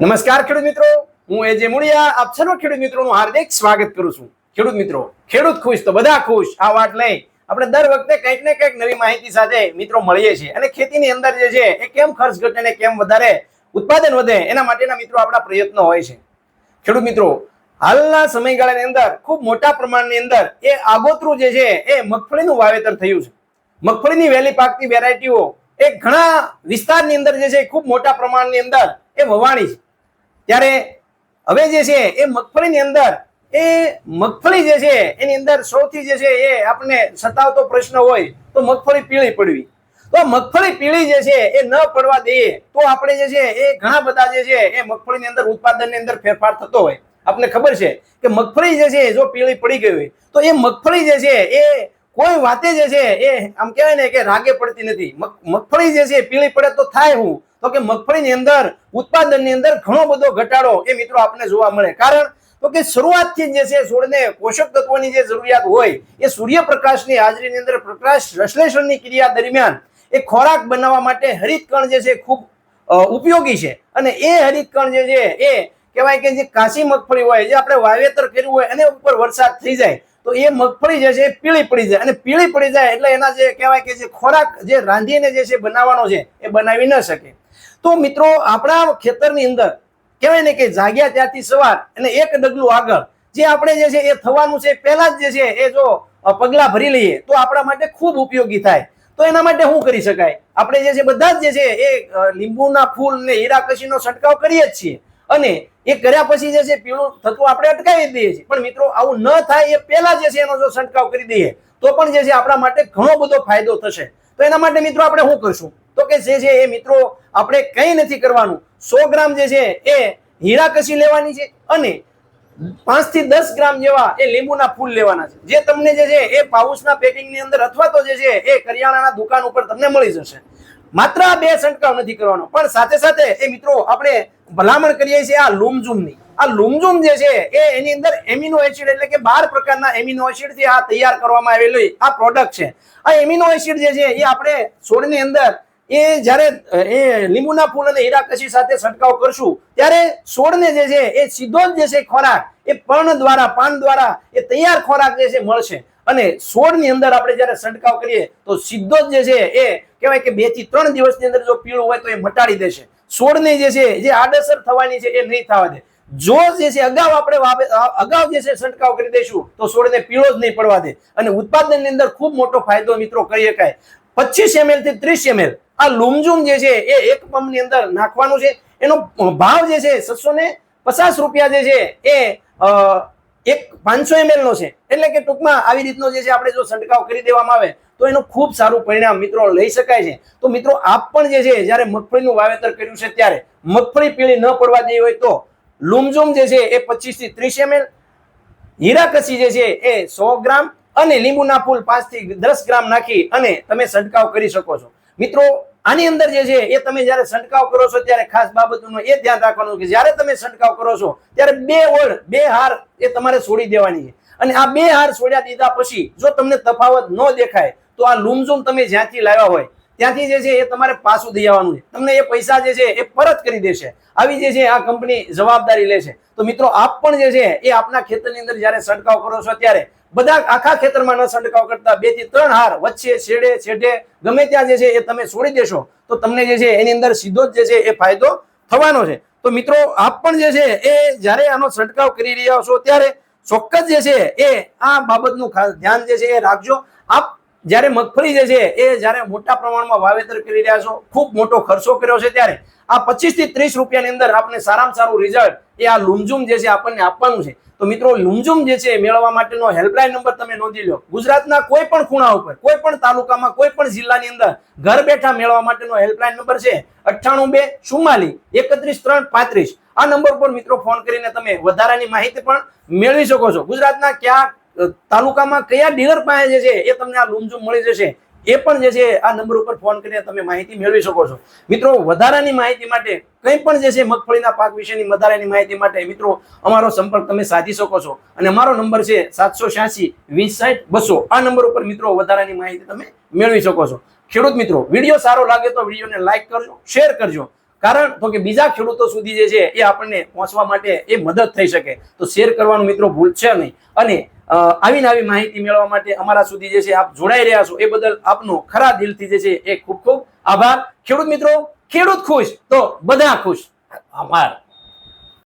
નમસ્કાર ખેડૂત મિત્રો, હું એજે મુળિયા, આપ સર્વ ખેડૂત મિત્રોનું હાર્દિક સ્વાગત કરું છું. ખેડૂત મિત્રો, ખેડૂત ખુશ તો બધા ખુશ, આ વાત લઈ આપણે દર વખતે કંઈક ને કંઈક નવી માહિતી સાથે મિત્રો મળીએ છીએ. અને ખેતીની અંદર જે છે, એ કેમ ખર્ચ ઘટે અને કેમ વધારે ઉત્પાદન વધે, એના માટેના મિત્રો આપણા પ્રયત્નો હોય છે. ખેડૂત મિત્રો, હાલના સમયગાળાની અંદર ખૂબ મોટા પ્રમાણની અંદર એ આગોતરું જે છે, એ મગફળીનું વાવેતર થયું છે. મગફળીની વહેલી પાકતી વેરાયટીઓ એ ઘણા વિસ્તારની અંદર જે છે ખૂબ મોટા પ્રમાણની અંદર એ વવાણી છે. ત્યારે હવે જે છે એ મગફળીની અંદર, એ મગફળી જે છે એની અંદર સૌથી જે છે એ આપણને સતાવતો પ્રશ્ન હોય તો મગફળી પીળી પડવી. તો મગફળી પીળી જે છે એ ન પડવા દઈએ તો આપણે જે છે એ ઘણા બધા જે છે એ મગફળીની અંદર ઉત્પાદનની અંદર ફેરફાર થતો હોય. આપણને ખબર છે કે મગફળી જે છે જો પીળી પડી ગઈ હોય તો એ મગફળી જે છે એ કોઈ વાતે જે છે એ, આમ કહેવાય ને કે રાગે પડતી નથી. મગફળી જે છે પીળી પડે તો થાય હું. તો કે મગફળીની અંદર, ઉત્પાદનની અંદર ઘણો બધો ઘટાડો એ મિત્રો આપણને જોવા મળે. કારણ તો કે શરૂઆતથી જે છે છોડને પોષક તત્વોની જે જરૂરિયાત હોય, એ સૂર્યપ્રકાશની હાજરીની અંદર પ્રકાશ સંશ્લેષણની ક્રિયા દરમિયાન એ ખોરાક બનાવવા માટે હરિતકણ જે છે ખૂબ ઉપયોગી છે. અને એ હરિતકણ જે છે એ કહેવાય કે જે કાચી મગફળી હોય, જે આપણે વાવેતર કર્યું હોય અને ઉપર વરસાદ થઈ જાય, તો એ મગફળી જે છે એ પીળી પડી જાય. અને પીળી પડી જાય એટલે એના જે કહેવાય કે જે ખોરાક જે રાંધીને જે છે બનાવવાનો છે, એ બનાવી ન શકે. તો મિત્રો, આપણા ખેતરની અંદર કહેવાય ને કે જાગ્યા ત્યાંથી સવાર અને એક ડગલું આગળ જે આપણે જે છે એ થવાનું છે, પહેલા જ જે છે એ જો પગલાં ભરી લઈએ, તો આપણા માટે ખૂબ ઉપયોગી થાય. તો એના માટે શું કરી શકાય? આપણે જે છે બધા જ જે છે એ લીંબુના ફૂલ ને હીરાકશીનો છંટકાવ કરીએ જ છીએ. અને એ કર્યા પછી જે છે પીળું થતું આપણે અટકાવી દઈએ છીએ. પણ મિત્રો, આવું ન થાય એ પહેલા જે છે એનો જો છંટકાવ કરી દઈએ, તો પણ જે છે આપણા માટે ઘણો બધો ફાયદો થશે. તો એના માટે મિત્રો આપણે શું કરશું? તો કે જે છે એ મિત્રો, આપણે કંઈ નથી કરવાનું. સો ગ્રામ જે છે એ હીરાકસી લેવાની છે અને પાંચથી દસ ગ્રામ જેવા એ લીંબુના ફૂલ લેવાના છે. જે તમને જે છે એ પાઉચના પેકિંગની અંદર અથવા તો જે છે એ કરિયાણાના દુકાન ઉપર તમને મળી જશે. માત્ર આ બે છંટકાવ નથી કરવાનો. પણ સાથે સાથે એ મિત્રો આપણે ભલામણ કરીએ છીએ આ લુમઝુમની. આ લુમઝુમ જે છે એ એની અંદર એમિનો એસિડ એટલે કે બાર પ્રકારના એમિનો એસિડથી આ તૈયાર કરવામાં આવેલી આ પ્રોડક્ટ છે. આ એમિનો એસિડ જે છે એ આપણે છોડની અંદર એ જ્યારે, એ લીંબુના ફૂલ અને હીરાકસી સાથે છંટકાવ કરશું, ત્યારે છોડને જે છે એ સીધો જ જે છે ખોરાક એ પર્ણ દ્વારા, પાન દ્વારા એ તૈયાર ખોરાક જે છે મળશે. અને છોડની અંદર આપણે જ્યારે છંટકાવ કરીએ, તો સીધો જ જે છે એ કહેવાય કે બેથી ત્રણ દિવસની અંદર જો પીળું હોય તો એ મટાડી દેશે. છોડને જે છે, જે આડઅસર થવાની છે એ નહીં થવા દે. જો જે છે અગાઉ આપણે અગાઉ જે છે છંટકાવ કરી દઈશું, તો છોડને પીળો જ નહીં પડવા દે. અને ઉત્પાદનની અંદર ખૂબ મોટો ફાયદો મિત્રો કરી શકાય પચીસ એમએલથી ત્રીસ એમએલ. આ લુમઝુમ જે છે એ એક પંપની અંદર નાખવાનું છે. એનો ભાવ જે છે, છસો ને પચાસ રૂપિયા જે છે એ એક પાંચસો એમએલ નો છે. એટલે કે ટૂંકમાં આવી રીતનો જે છે આપણે જો છંટકાવ કરી દેવામાં આવે, તો એનું ખૂબ સારું પરિણામ મિત્રો લઈ શકાય છે. તો મિત્રો આપ પણ જે છે, જ્યારે મગફળીનું વાવેતર કર્યું છે ત્યારે મગફળી પીળી ન પડવા દેવી હોય તો લુમઝુમ જે છે એ પચીસથી ત્રીસ એમએલ હીરાકસી જે છે એ સો ગ્રામ અને લીંબુના ફૂલ પાંચથી દસ ગ્રામ નાખી અને તમે છંટકાવ કરી શકો છો. મિત્રો આની અંદર જે છે, એ તમે જ્યારે છંટકાવ કરો છો, ત્યારે ખાસ બાબતનું એ ધ્યાન રાખવાનું કે જ્યારે તમે છંટકાવ કરો છો, ત્યારે બે ઓળ, બે હાર એ તમારે છોડી દેવાની છે. અને આ બે હાર છોડ્યા દીધા પછી, જો તમને તફાવત ન દેખાય, તો આ લૂમઝૂમ તમે જ્યાંથી લાવ્યા હોય, ત્યાંથી જે છે, એ તમારે પાછું દઈ આવવાનું છે. તમને એ પૈસા જે છે, એ પરત કરી દેશે. આવી જે છે, આ કંપની જવાબદારી લે છે તો મિત્રો, આપ પણ જે છે, એ આપના ખેતરની અંદર જ્યારે છંટકાવ કરો છો, ત્યારે બધા આખા ખેતરમાં ન છંટકાવ કરતા બેથી ત્રણ હાર વચ્ચે, છેડે છેડે, ગમે ત્યાં જે છે એ તમે છોડી દેશો, તો તમને જે છે એની અંદર સીધો જ જે છે એ ફાયદો થવાનો છે. તો મિત્રો, આપ પણ જે છે એ જ્યારે આનો છંટકાવ કરી રહ્યા છો, ત્યારે ચોક્કસ જે છે એ આ બાબતનું ખાસ ધ્યાન જે છે એ રાખજો. આપ જ્યારે મગફળી જે છે એ જ્યારે મોટા પ્રમાણમાં વાવેતર કરી રહ્યા છો, ખૂબ મોટો ખર્ચો કર્યો છે ત્યારે, આ પચીસથી ત્રીસ રૂપિયાની અંદર આપણે સારામાં સારું રિઝલ્ટ એ આ લુમઝુમ જે છે આપણને આપવાનું છે. તો મિત્રો, લુમઝુમ જે છે મેળવવા માટેનો હેલ્પલાઇન નંબર તમે નોંધી લો. ગુજરાતના કોઈ પણ ખૂણા ઉપર, કોઈ પણ તાલુકામાં, કોઈ પણ જિલ્લાની અંદર ઘર બેઠા મેળવવા માટેનો હેલ્પલાઇન નંબર છે અઠ્ઠાણું બે ચુમ્માલી એકત્રીસ ત્રણ પાંત્રીસ. આ નંબર પર મિત્રો ફોન કરીને તમે વધારાની માહિતી પણ મેળવી શકો છો. ગુજરાતના કયા તાલુકામાં કયા ડીલર પાસે જે છે એ તમને આ લુમઝુમ મળી જશે. એ પણ જે છે, આ નંબર ઉપર ફોન કરીને તમે માહિતી મેળવી શકો છો. મિત્રો, વધારાની માહિતી માટે, કંઈ પણ જે છે, મગફળીના પાક વિશેની વધારાની માહિતી માટે મિત્રો, અમારો સંપર્ક તમે સાધી શકો છો. અને અમારો નંબર છે સાતસો છ્યાસી વીસ સાઠ બસો. આ નંબર ઉપર મિત્રો, વધારાની માહિતી તમે મેળવી શકો છો. ખેડૂત મિત્રો, વીડિયો સારો લાગે તો વિડીયોને લાઈક કરજો, શેર કરજો. કારણ, તો કે બીજા ખેડૂતો સુધી જે છે, એ આપણને પહોંચવા માટે એ મદદ થઈ શકે. તો શેર કરવાનું મિત્રો ભૂલશે નહીં. અને આવી ને આવી માહિતી મેળવવા માટે અમારા સુધી જે છે આપ જોડાઈ રહ્યા છો એ બદલ આપનો ખરા દિલથી જે છે એ ખૂબ ખૂબ આભાર. ખેડૂત મિત્રો, ખેડૂત ખુશ, તો બધા ખુશ. આભાર.